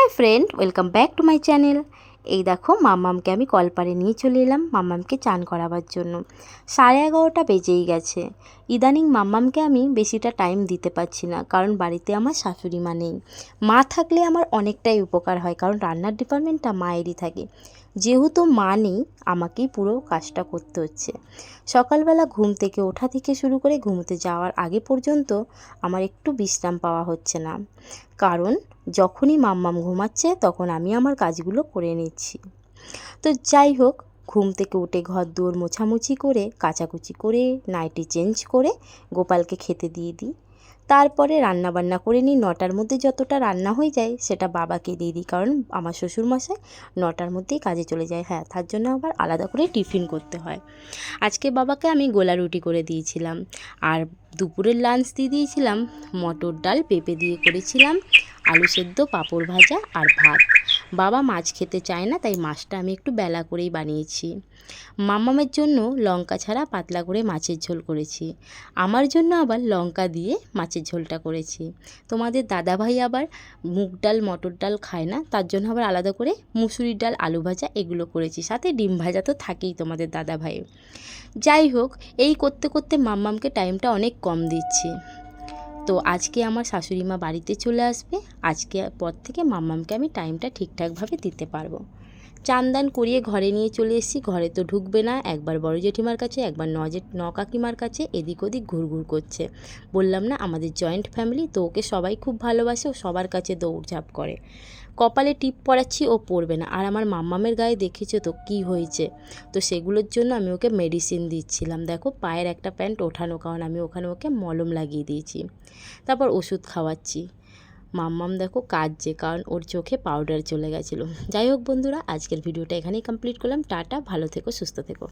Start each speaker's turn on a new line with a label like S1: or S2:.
S1: Hi friend welcome back to my channel এই দেখো, মাম্মামকে আমি কলপারে নিয়ে চলে এলাম মাম্মামকে চান করাবার জন্য। সাড়ে এগারোটা বেজেই গেছে। ইদানিং মাম্মামকে আমি বেশিটা টাইম দিতে পারছি না, কারণ বাড়িতে আমার শাশুড়ি মা নেই। মা থাকলে আমার অনেকটাই উপকার হয়, কারণ রান্নার ডিপার্টমেন্টটা মায়েরই থাকে। যেহেতু মা নেই, আমাকেই পুরো কাজটা করতে হচ্ছে। সকালবেলা ঘুম থেকে ওঠা থেকে শুরু করে ঘুমোতে যাওয়ার আগে পর্যন্ত আমার একটু বিশ্রাম পাওয়া হচ্ছে না। কারণ যখনই মাম্মাম ঘুমাচ্ছে তখন আমি আমার কাজগুলো করে নিচ্ছি। তো যাই হোক, ঘুম থেকে উঠে ঘর দুয়ার মোছামুছি করে, কাচাকুচি করে, নাইটি চেঞ্জ করে গোপালকে খেতে দিয়ে দিই। তারপরে রান্না বান্না করে নিই। নটার মধ্যে যতটা রান্না হয়ে যায়, সেটা বাবাকে দিয়ে দিই। কারণ আমার শ্বশুরমশাই নটার মধ্যেই কাজে চলে যায়। হ্যাঁ তার জন্য আবার আলাদা করে টিফিন করতে হয়। আজকে বাবাকে আমি গোলা রুটি করে দিয়েছিলাম। আর দুপুরের লাঞ্চ দিয়ে দিয়েছিলাম মটর ডাল, পেঁপে দিয়ে করেছিলাম, আলু সেদ্ধ, পাঁপড় ভাজা আর ভাত। বাবা মাছ খেতে চায় না, তাই মাছটা আমি একটু বেলা করেই বানিয়েছি। মামামের জন্য লঙ্কা ছাড়া পাতলা করে মাছের ঝোল করেছি। আমার জন্য আবার লঙ্কা দিয়ে মাছের ঝোলটা করেছি। তোমাদের দাদাভাই আবার মুগ ডাল, মটর ডাল খায় না, তার জন্য আবার আলাদা করে মুসুরির ডাল, আলু ভাজা এগুলো করেছি। সাথে ডিম ভাজা তো থাকেই তোমাদের দাদাভাই যাই হোক, এই করতে করতে মাম্মামকে টাইমটা অনেক কম দিচ্ছি। তো আজকে আমার শাশুড়ি মা বাড়িতে চলে আসবে। আজকে পর থেকে মাম্মামকে আমি টাইমটা ঠিকঠাকভাবে দিতে পারব। চান দান করিয়ে ঘরে নিয়ে চলে এসেছি। ঘরে তো ঢুকবে না। একবার বড় জেঠিমার কাছে, একবার ন জেঠ ন কাকিমার কাছে এদিক ওদিক ঘুরঘুর করছে। বললাম, না, আমাদের জয়েন্ট ফ্যামিলি, তো ওকে সবাই খুব ভালোবাসে, ও সবার কাছে দৌড়ঝাঁপ করে। কপালে টিপ পড়াচ্ছি ও পড়বে না। আর আমার মাম্মামের গায়ে দেখেছ তো কি হয়েছে? তো সেগুলোর জন্য আমি ওকে মেডিসিন দিচ্ছিলাম। দেখো, পায়ের একটা প্যান্ট ওঠানো, কারণ আমি ওখানে ওকে মলম লাগিয়ে দিয়েছি। তারপর ওষুধ খাওয়াচ্ছি। মাম্মাম দেখো কাঁদছে, কারণ ওর চোখে পাউডার চলে গেছিল। যাই হোক বন্ধুরা, আজকের ভিডিওটা এখানেই কমপ্লিট করলাম। টাটা, ভালো থেকো, সুস্থ থেকো।